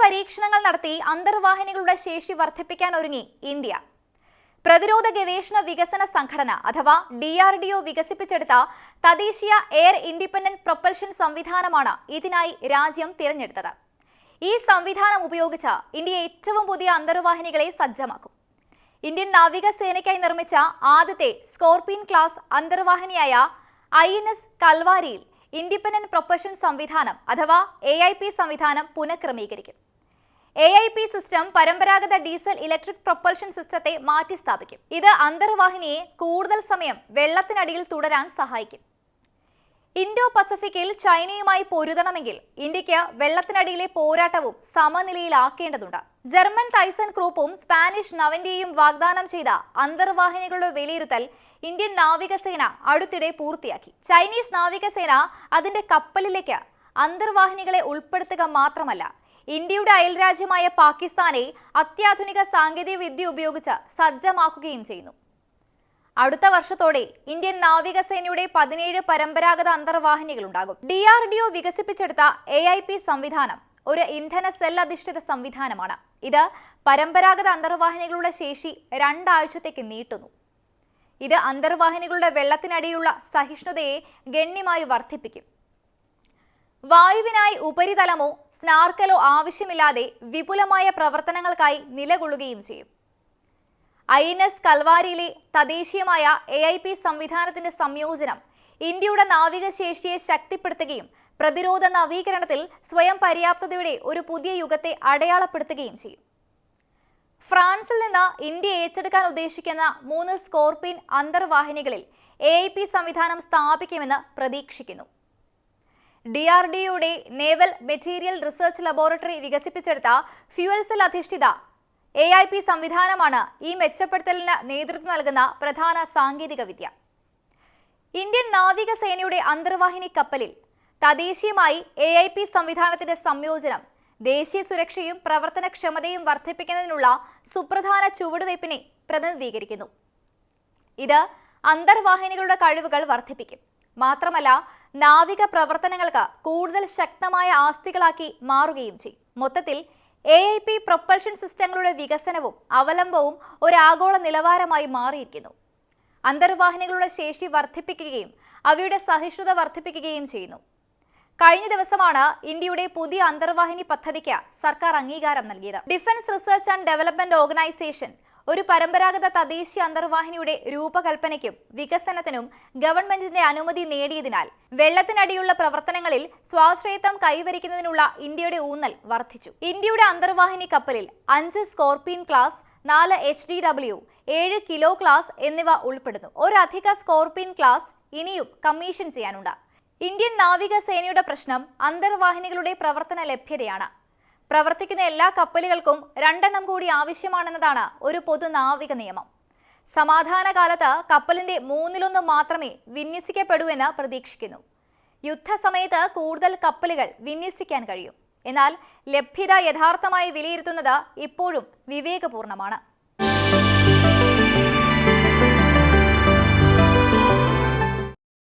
പരീക്ഷണങ്ങൾ നടത്തി അന്തർവാഹിനികളുടെ ശേഷി വർദ്ധിപ്പിക്കാൻ ഒരുങ്ങി ഇന്ത്യ. പ്രതിരോധ ഗവേഷണ വികസന സംഘടന അഥവാ ഡി ആർ ഡി ഒ വികസിപ്പിച്ചെടുത്ത തദ്ദേശീയ എയർ ഇൻഡിപെൻഡന്റ് പ്രൊപ്പൽഷൻ സംവിധാനമാണ് ഇതിനായി രാജ്യം തിരഞ്ഞെടുത്തത്. ഈ സംവിധാനം ഉപയോഗിച്ച ഇന്ത്യ ഏറ്റവും പുതിയ അന്തർവാഹിനികളെ സജ്ജമാക്കും. ഇന്ത്യൻ നാവിക സേനയ്ക്കായി നിർമ്മിച്ച ആദ്യത്തെ സ്കോർപിയൻ ക്ലാസ് അന്തർവാഹിനിയായ ഐ എൻ എസ് കൽവാരിയിൽ ഇൻഡിപെൻഡന്റ് പ്രൊപ്പൽഷൻ സംവിധാനം അഥവാ എ ഐ പി സംവിധാനം പുനഃക്രമീകരിക്കും. എ ഐ പി സിസ്റ്റം പരമ്പരാഗത ഡീസൽ ഇലക്ട്രിക് പ്രൊപ്പൽഷൻ സിസ്റ്റത്തെ മാറ്റിസ്ഥാപിക്കും ഇത് അന്തർവാഹിനിയെ കൂടുതൽ സമയം വെള്ളത്തിനടിയിൽ തുടരാൻ സഹായിക്കും. ഇൻഡോ പസഫിക്കിൽ ചൈനയുമായി പൊരുതണമെങ്കിൽ ഇന്ത്യയ്ക്ക് വെള്ളത്തിനടിയിലെ പോരാട്ടവും സമനിലയിലാക്കേണ്ടതുണ്ട്. ജർമ്മൻ ടൈസൺ ക്രൂപ്പും സ്പാനിഷ് നവന്റെയും വാഗ്ദാനം ചെയ്ത അന്തർവാഹിനികളുടെ വിലയിരുത്തൽ ഇന്ത്യൻ നാവികസേന അടുത്തിടെ പൂർത്തിയാക്കി. ചൈനീസ് നാവികസേന അതിന്റെ കപ്പലിലേക്ക് അന്തർവാഹിനികളെ ഉൾപ്പെടുത്തുക മാത്രമല്ല ഇന്ത്യയുടെ അയൽരാജ്യമായ പാകിസ്ഥാനെ അത്യാധുനിക സാങ്കേതിക വിദ്യ ഉപയോഗിച്ച് സജ്ജമാക്കുകയും ചെയ്യുന്നു. അടുത്ത വർഷത്തോടെ ഇന്ത്യൻ നാവികസേനയുടെ പതിനേഴ് പരമ്പരാഗത അന്തർവാഹിനികളുണ്ടാകും. ഡി ആർ ഡി ഒ വികസിപ്പിച്ചെടുത്ത എ ഐ പി സംവിധാനം ഒരു ഇന്ധന സെൽ അധിഷ്ഠിത സംവിധാനമാണ്. ഇത് പരമ്പരാഗത അന്തർവാഹിനികളുടെ ശേഷി രണ്ടാഴ്ചത്തേക്ക് നീട്ടുന്നു. ഇത് അന്തർവാഹിനികളുടെ വെള്ളത്തിനടിയിലുള്ള സഹിഷ്ണുതയെ ഗണ്യമായി വർദ്ധിപ്പിക്കും. വായുവിനായി ഉപരിതലമോ സ്നാർക്കലോ ആവശ്യമില്ലാതെ വിപുലമായ പ്രവർത്തനങ്ങൾക്കായി നിലകൊള്ളുകയും ചെയ്യും. ഐ എൻ എസ് കൽവാരിയിലെ തദ്ദേശീയമായ എ ഐ പി സംവിധാനത്തിന്റെ സംയോജനം ഇന്ത്യയുടെ നാവികശേഷിയെ ശക്തിപ്പെടുത്തുകയും പ്രതിരോധ നവീകരണത്തിൽ സ്വയം പര്യാപ്തതയുടെ ഒരു പുതിയ യുഗത്തെ അടയാളപ്പെടുത്തുകയും ചെയ്യും. ഫ്രാൻസിൽ നിന്ന് ഇന്ത്യ ഏറ്റെടുക്കാൻ ഉദ്ദേശിക്കുന്ന മൂന്ന് സ്കോർപിൻ അന്തർവാഹിനികളിൽ എ ഐ പി സംവിധാനം സ്ഥാപിക്കുമെന്ന് പ്രതീക്ഷിക്കുന്നു. ഡി ആർ ഡിയുടെ നേവൽ മെറ്റീരിയൽ റിസർച്ച് ലബോറട്ടറി വികസിപ്പിച്ചെടുത്ത ഫ്യൂവൽ സെൽ അധിഷ്ഠിത എ ഐ പി സംവിധാനമാണ് ഈ മെച്ചപ്പെടുത്തലിന് നേതൃത്വം നൽകുന്ന പ്രധാന സാങ്കേതിക വിദ്യ ഇന്ത്യൻ നാവികസേനയുടെ അന്തർവാഹിനി കപ്പലിൽ തദ്ദേശീയമായി എ ഐ പി സംവിധാനത്തിന്റെ സംയോജനം ദേശീയ സുരക്ഷയും പ്രവർത്തനക്ഷമതയും വർദ്ധിപ്പിക്കുന്നതിനുള്ള സുപ്രധാന ചുവടുവയ്പ്പിനെ പ്രതിനിധീകരിക്കുന്നു. ഇത് അന്തർവാഹിനികളുടെ കഴിവുകൾ വർദ്ധിപ്പിക്കും. മാത്രമല്ല നാവിക പ്രവർത്തനങ്ങൾക്ക് കൂടുതൽ ശക്തമായ ആസ്തികളാക്കി മാറുകയും ചെയ്യും. മൊത്തത്തിൽ എ ഐ പി പ്രൊപ്പൽഷൻ സിസ്റ്റങ്ങളുടെ വികസനവും അവലംബവും ഒരു ആഗോള നിലവാരമായി മാറിയിരിക്കുന്നു. അന്തർവാഹിനികളുടെ ശേഷി വർദ്ധിപ്പിക്കുകയും അവയുടെ സഹിഷ്ണുത വർദ്ധിപ്പിക്കുകയും ചെയ്യുന്നു. കഴിഞ്ഞ ദിവസമാണ് ഇന്ത്യയുടെ പുതിയ അന്തർവാഹിനി പദ്ധതിക്ക് സർക്കാർ അംഗീകാരം നൽകിയത്. Defence research and development organisation ഒരു പരമ്പരാഗത തദ്ദേശീയ അന്തർവാഹിനിയുടെ രൂപകൽപ്പനയ്ക്കും വികസനത്തിനും ഗവൺമെന്റിന്റെ അനുമതി നേടിയതിനാൽ വെള്ളത്തിനടിയുള്ള പ്രവർത്തനങ്ങളിൽ സ്വാശ്രയത്വം കൈവരിക്കുന്നതിനുള്ള ഇന്ത്യയുടെ ഊന്നൽ വർദ്ധിച്ചു. ഇന്ത്യയുടെ അന്തർവാഹിനി കപ്പലിൽ അഞ്ച് സ്കോർപിയൻ ക്ലാസ് നാല് എച്ച് ഡി ഡബ്ല്യു ഏഴ് കിലോ ക്ലാസ് എന്നിവ ഉൾപ്പെടുന്നു. ഒരധിക സ്കോർപിയൻ ക്ലാസ് ഇനിയും കമ്മീഷൻ ചെയ്യാനുണ്ട്. ഇന്ത്യൻ നാവികസേനയുടെ പ്രശ്നം അന്തർവാഹിനികളുടെ പ്രവർത്തന ലഭ്യതയാണ്. പ്രവർത്തിക്കുന്ന എല്ലാ കപ്പലുകൾക്കും രണ്ടെണ്ണം കൂടി ആവശ്യമാണെന്നതാണ് ഒരു പൊതു നാവിക നിയമം. സമാധാന കാലത്ത് കപ്പലിന്റെ മൂന്നിലൊന്ന് മാത്രമേ വിന്യസിക്കപ്പെടൂ എന്ന് പ്രതീക്ഷിക്കുന്നു. യുദ്ധസമയത്ത് കൂടുതൽ കപ്പലുകൾ വിന്യസിക്കാൻ കഴിയും. എന്നാൽ ലഭ്യത യഥാർത്ഥമായി വിലയിരുത്തുന്നത് ഇപ്പോഴും വിവേകപൂർണമാണ്.